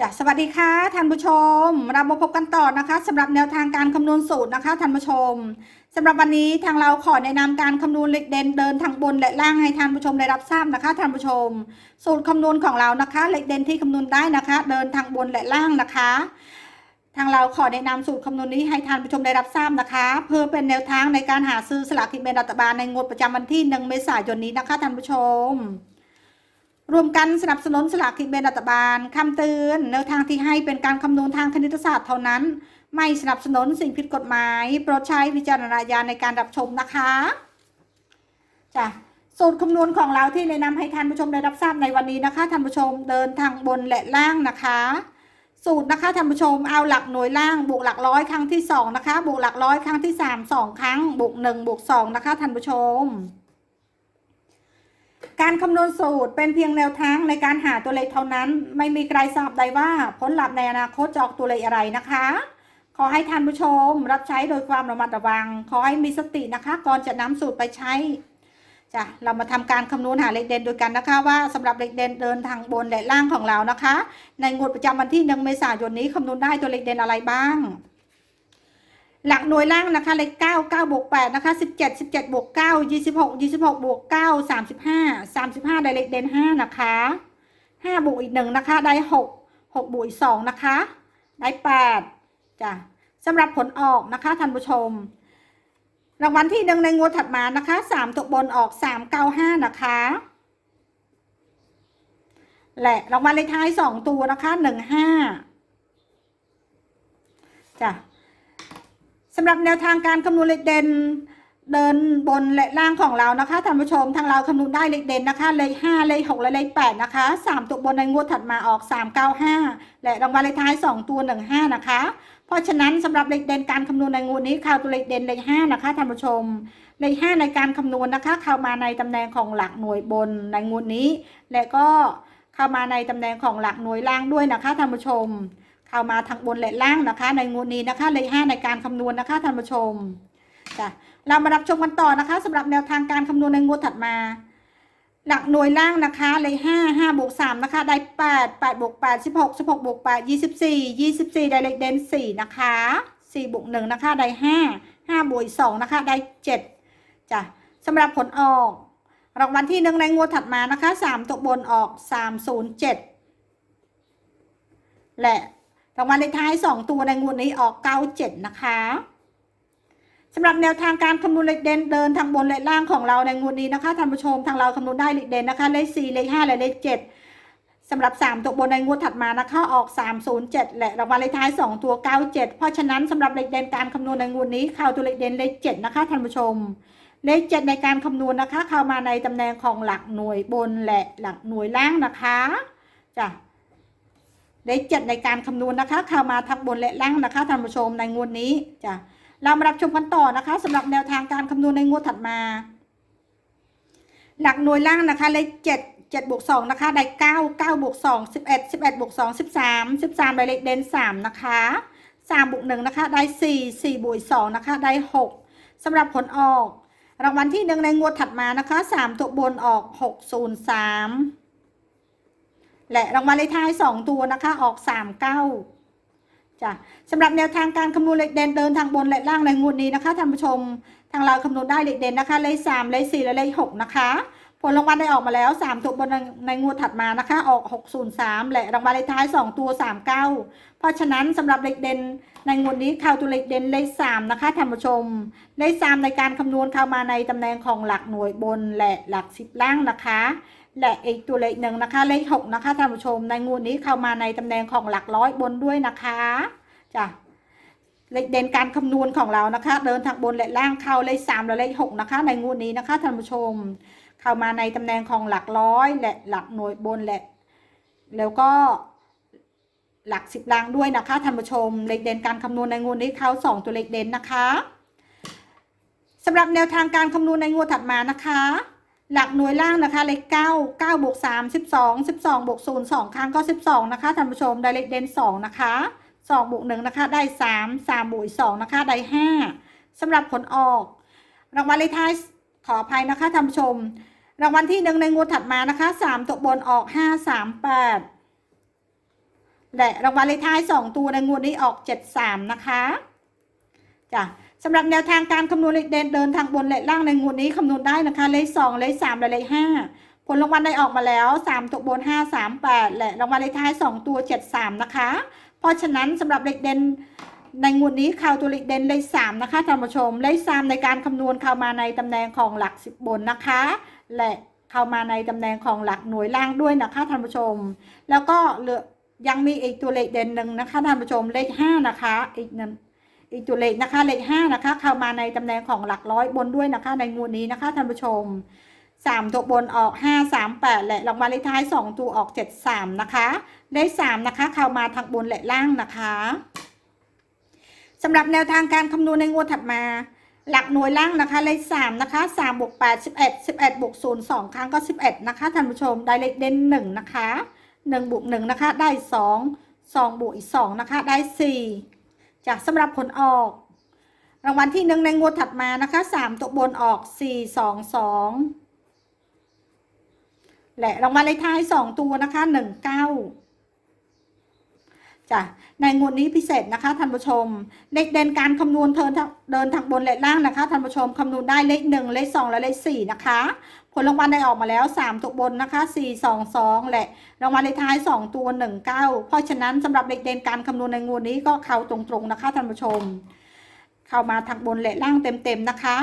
จ้ะสวัสดีค่ะท่านผู้ชม เรามาพบกันต่อนะคะสำหรับแนวทางการคำนวณสูตรนะคะท่านผู้ชมสำหรับวันนี้ทางเราขอแนะนำการคำนวณเลขเด่นเดินทางบนและล่างให้ท่านผู้ชมได้รับทราบนะคะท่านผู้ชม สูตรคำนวณของเรานะคะเลขเด่นที่คำนวณได้นะคะ เดินทางบนและล่างนะคะ ทางเราขอแนะนำสูตรคำนวณนี้ให้ท่านผู้ชมได้รับทราบนะคะ เพื่อเป็นแนวทางในการหาซื้อสลากกินแบ่งรัฐบาลในงวดประจำวันที่1เมษายนนี้นะคะท่านผู้ชม รวมกันสนับสนุนสลากกินแบ่งรัฐบาลคำเตือนแนวทางที่ให้เป็นการคำนวณทางคณิตศาสตร์เท่านั้น ไม่สนับสนุนสิ่งผิดกฎหมาย โปรดใช้วิจารณญาณในการรับชมนะคะจ้ะสูตรคำนวณของเราที่แนะนำให้ท่านผู้ชมได้รับทราบในวันนี้นะคะท่านผู้ชมเดินทางบนและล่างนะคะ สูตรนะคะท่านผู้ชมเอาหลักหน่วยล่างบวกหลักร้อยครั้งที่สองนะคะ บวกหลักร้อยครั้งที่สามสองครั้งบวกหนึ่งบวกสองนะคะท่านผู้ชม การคำนวณสูตรเป็นเพียงแนวทางในการหาตัวเลขเท่านั้น ไม่มีใครทราบได้ว่าผลลัพธ์ในอนาคตจะออกตัวเลขอะไรนะคะ ขอให้ท่านผู้ชมรับใช้โดยความระมัดระวัง ขอให้มีสตินะคะ ก่อนจะนำสูตรไปใช้จ้ะเรามาทำการคำนวณหาเลขเด่นโดยกันนะคะ ว่าสำหรับเลขเด่นเดินทางบนและล่างของเรานะคะ ในงวดประจำวันที่1เมษายนนี้คำนวณได้ตัวเลขเด่นอะไรบ้าง หลักหน่วยล่างนะคะเลขเก้าเก้าบวกแปดนะคะสิบเจ็ดสิบเจ็ดบวกเก้ายี่สิบหกยี่สิบหกบวกเก้าสามสิบห้าสามสิบห้าได้เลขเด่นห้านะคะห้าบวกอีกหนึ่งนะคะ ได้หกหกบวกอีกสองนะคะ ได้แปดจ้ะสำหรับผลออกนะคะท่านผู้ชม รางวัลที่หนึ่งในงวดถัดมานะคะสามตัวบนออกสามเก้าห้านะคะและรางวัลเลขท้ายสองตัวนะคะหนึ่งห้าจ้ะำหรับแนวทางการคำนวณเลขเด่นเดินบนและล่างของเรานะคะท่านผู้ชมทางเราคำนวณได้เลขเด่นนะคะเลขห้าเลขหกและเลขแปดนะคะสามตัวบนในงวดถัดมาออกสามเก้าห้าและรางวัลเลขท้ายสองตัวหนึ่งห้านะคะ เพราะฉะนั้นสำหรับเลขเด่นการคำนวณในงวดนี้ข่าวตัวเลขเด่นเลขห้านะคะท่านผู้ชมเลขห้าในการคำนวณนะคะ เข้ามาในตำแหน่งของหลักหน่วยบนในงวดนี้ และก็เข้ามาในตำแหน่งของหลักหน่วยล่างด้วยนะคะท่านผู้ชม เข้ามาทางบนและล่างนะคะ ในงวดนี้นะคะเลขห้าในการคำนวณนะคะท่านผู้ชมจ้ะเรามารับชมกันต่อนะคะสำหรับแนวทางการคำนวณในงวดถัดมา หลักหน่วยล่างนะคะเลขห้าห้าบวกสามนะคะ ได้แปดแปดบวกแปดสิบหกสิบหกบวกแปดยี่สิบสี่ยี่สิบสี่ได้เลขเด่นสี่นะคะสี่บวกหนึ่งนะคะได้ห้าห้าบวกสองนะคะได้เจ็ดจ้ะสำหรับผลออกรางวัลที่หนึ่งในงวดถัดมานะคะสามตัวบนออกสามศูนย์เจ็ดและ รางวัลเลขท้าย2ตัวในงวดนี้ออก97นะคะสำหรับแนวทางการคำนวณเลขเด่นเดินทางบนและล่างของเราในงวดนี้นะคะท่านผู้ชมทางเราคำนวณได้เลขเด่นนะคะเลข4เลข5และเลข7สำหรับ 3 ตัวบนในงวดถัดมานะคะออก 307 และรางวัลเลขท้าย 2 ตัว 97 เพราะฉะนั้นสำหรับเลขเด่นการคำนวณในงวดนี้เข้าตัวเลขเด่นเลข7นะคะท่านผู้ชม เลข 7 ในการคำนวณนะคะ เข้ามาในตำแหน่งของหลักหน่วยบนและหลักหน่วยล่างนะคะจ้ะ เลขเจ็ดในการคำนวณนะคะเข้ามาทั้งบนและล่างนะคะท่านผู้ชมในงวดนี้จ้ะเรามารับชมกันต่อนะคะสำหรับแนวทางการคำนวณในงวดถัดมา หลักหน่วยล่างนะคะเลขเจ็ดเจ็ดบวกสองนะคะ ได้เก้าเก้าบวกสองสิบเอ็ดสิบเอ็ดบวกสองสิบสามสิบสามได้เลขเด่นสามนะคะสามบวกหนึ่งนะคะ ได้สี่สี่บวกสองนะคะ ได้หกสำหรับผลออก รางวัลที่หนึ่งในงวดถัดมานะคะสามตัวบนออกหกศูนย์สาม และรางวัลเลขท้าย 2 ตัวนะคะ ออก 3 9จ้ะสำหรับแนวทางการคำนวณเลขเด่นเดินทางบนและล่างในงวดนี้นะคะท่านผู้ชมทางเราคำนวณได้เลขเด่นนะคะ เลข3เลข4และเลข6นะคะ ผลรางวัลได้ออกมาแล้ว 3 ตัวบนในงวดถัดมานะคะ ออก 603 และรางวัลเลขท้าย 2 ตัว 39 เพราะฉะนั้นสำหรับเลขเด่นในงวดนี้เข้าตัวเลขเด่นเลข3นะคะท่านผู้ชม เลข3ในการคำนวณเข้ามาในตำแหน่งของหลักหน่วยบนและหลักสิบล่างนะคะ และอีกตัวเลขหนึ่งนะคะ เลขหกนะคะท่านผู้ชม ในงูนี้เข้ามาในตำแหน่งของหลักร้อยบนด้วยนะคะจ้ะเลขเด่นการคำนวณของเรานะคะ เดินทางบนและล่างเข้าเลขสามและเลขหกนะคะ ในงูนี้นะคะท่านผู้ชม เข้ามาในตำแหน่งของหลักร้อย และหลักหน่วยบนและ แล้วก็หลักสิบล่างด้วยนะคะท่านผู้ชม เลขเด่นการคำนวณในงูนี้เข้าสองตัวเลขเด่นนะคะสำหรับแนวทางการคำนวณในงวดถัดมานะคะ หลักหน่วยล่างนะคะเลขเก้าเก้าบวกสามสิบสองสิบสองบวกศูนย์สองครั้งก็สิบสองนะคะท่านผู้ชมได้เลขเด่นสองนะคะสองบวกหนึ่งนะคะได้สามสามบวกสองนะคะได้ห้าสำหรับผลออก รางวัลเลขท้ายขออภัยนะคะท่านผู้ชม รางวัลที่หนึ่งในงวดถัดมานะคะสามตัวบนออกห้าสามแปดและรางวัลเลขท้าย2ตัวในงวดนี้ออก73นะคะจ้ะ สำหรับแนวทางการคำนวณเลขเด่นเดินทางบนและล่างในงวดนี้คำนวณได้นะคะ เลข2เลข3และเลข5ผลรางวัลได้ออกมาแล้ว3ตัวบน5 3 8แปดและรางวัลเลขท้าย2ตัว73นะคะ เพราะฉะนั้นสำหรับเลขเด่นในงวดนี้ข่าวตัวเลขเด่นเลข3นะคะท่านผู้ชมเลข3ในการคำนวณเข้ามาในตำแหน่งของหลัก10บนนะคะ และเข้ามาในตำแหน่งของหลักหน่วยล่างด้วยนะคะท่านผู้ชม แล้วก็เหลือยังมีอีกตัวเลขเด่นหนึ่งนะคะท่านผู้ชมเลขห้านะคะอีกหนึ่ง อีกตัวเลขนะคะเลขห้านะคะ เข้ามาในตำแหน่งของหลักร้อยบนด้วยนะคะ ในงวดนี้นะคะท่านผู้ชมสามตัวบนออกห้าสามแปดและรางวัลเลขท้ายสองตัวออกเจ็ดสามนะคะเลขสามนะคะ เข้ามาทางบนและล่างนะคะสำหรับแนวทางการคำนวณในงวดถัดมา หลักหน่วยล่างนะคะ เลขสามนะคะสามบวกแปดสิบเอ็ดสิบเอ็ดบวกศูนย์สองครั้งก็สิบเอ็ดนะคะท่านผู้ชมได้เลขเด่นหนึ่งนะคะหนึ่งบวกหนึ่งนะคะ ได้สองสองบวกอีกสองนะคะ ได้สี่ จากสำหรับผลออก รางวัลที่หนึ่งในงวดถัดมานะคะสามตัวบนออกสี่สองสองและรางวัลเลขท้ายสองตัวนะคะหนึ่งเก้าจ้ะในงวดนี้พิเศษนะคะท่านผู้ชม เลขเด่นการคำนวณเทินเดินทางบนและล่างนะคะท่านผู้ชมคำนวณได้เลขหนึ่งเลขสองและเลขสี่นะคะ ผลรางวัลได้ออกมาแล้วสามตัวบนนะคะสี่สองสองและรางวัลเลขท้ายสองตัวหนึ่งเก้าเพราะฉะนั้นสำหรับเด็กเด่นการคำนวณในงวดนี้ก็เข้าตรงๆนะคะท่านผู้ชม เข้ามาทางบนและล่างเต็มๆนะคะ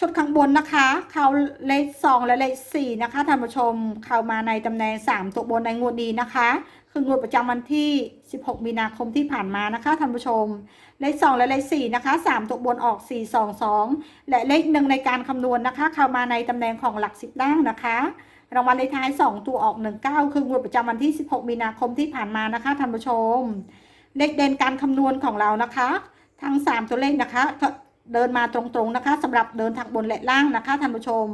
ชุดข้างบนนะคะเขาเลขสองและเลขสี่นะคะท่านผู้ชมเข้ามาในตำแหน่งสามตัวบนในงวดนี้นะคะ คืองวดประจำวันที่ 16 มีนาคมที่ผ่านมานะคะท่านผู้ชม เลข2และเลข4นะคะ3ตัวบนออก4 2 2และเลขหนึ่งในการคำนวณนะคะ เข้ามาในตำแหน่งของหลัก10ล่างนะคะรางวัลเลขท้าย 2 ตัวออก 19 คืองวดประจำวันที่ 16 มีนาคมที่ผ่านมานะคะท่านผู้ชม เลขเด่นการคำนวณของเรานะคะ ทั้ง 3 ตัวเลขนะคะ เดินมาตรงๆนะคะสำหรับเดินทางบนและล่างนะคะท่านผู้ชม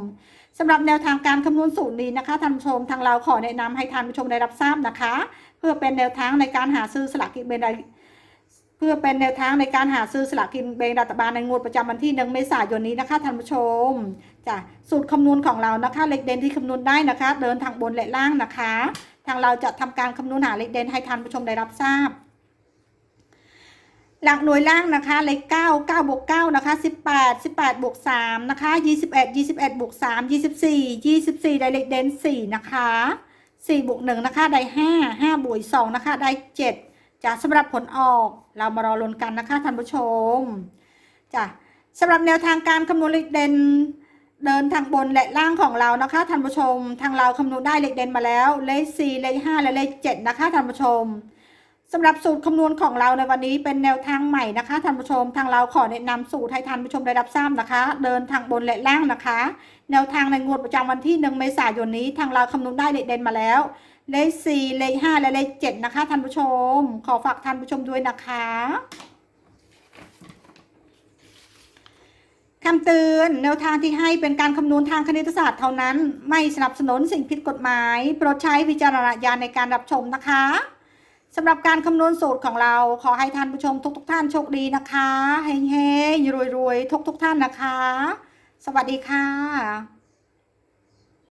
สำหรับแนวทางการคำนวณสูตรนี้นะคะท่านผู้ชมทางเราขอแนะนำให้ท่านผู้ชมได้รับทราบนะคะ เพื่อเป็นแนวทางในการหาซื้อสลากกินแบ่งเพื่อเป็นแนวทางในการหาซื้อสลากกินแบ่งรัฐบาลในงวดประจำวันที่หนึ่งเมษายนนี้นะคะท่านผู้ชมจ้ะสูตรคำนวณของเรานะคะเลขเด่นที่คำนวณได้นะคะ เดินทางบนและล่างนะคะ ทางเราจะทำการคำนวณหาเลขเด่นให้ท่านผู้ชมได้รับทราบ หลักหน่วยล่างนะคะเลขเก้าเก้าบวกเก้านะคะสิบแปดสิบแปดบวกสามนะคะยี่สิบเอ็ดยี่สิบเอ็ดบวกสามยี่สิบสี่ยี่สิบสี่ได้เลขเด่นสี่นะคะสี่บวกหนึ่งนะคะได้ห้าห้าบวกสองนะคะได้เจ็ดจะสำหรับผลออกเรามารอลุ้นกันนะคะท่านผู้ชมจ้ะสำหรับแนวทางการคำนวณเลขเด่นเดินทางบนและล่างของเรานะคะท่านผู้ชม ทางเราคำนวณได้เลขเด่นมาแล้วเลขสี่เลขห้าและเลขเจ็ดนะคะท่านผู้ชม สำหรับสูตรคำนวณของเราในวันนี้เป็นแนวทางใหม่นะคะท่านผู้ชมทางเราขอแนะนำสูตรให้ท่านผู้ชมได้รับทราบนะคะ เดินทางบนและล่างนะคะ แนวทางในงวดประจำวันที่หนึ่งเมษายนนี้ ทางเราคำนวณได้เลขเด่นมาแล้ว เลขสี่เลขห้าและเลขเจ็ดนะคะท่านผู้ชม ขอฝากท่านผู้ชมด้วยนะคะคำเตือนแนวทางที่ให้เป็นการคำนวณทางคณิตศาสตร์เท่านั้น ไม่สนับสนุนสิ่งผิดกฎหมาย โปรดใช้วิจารณญาณในการรับชมนะคะ สำหรับการคำนวณสูตรของเราขอให้ท่านผู้ชมทุกทกท่านโชคดีนะคะเฮ้ยๆรวยๆทุกทุกท่านนะคะ สวัสดีค่ะ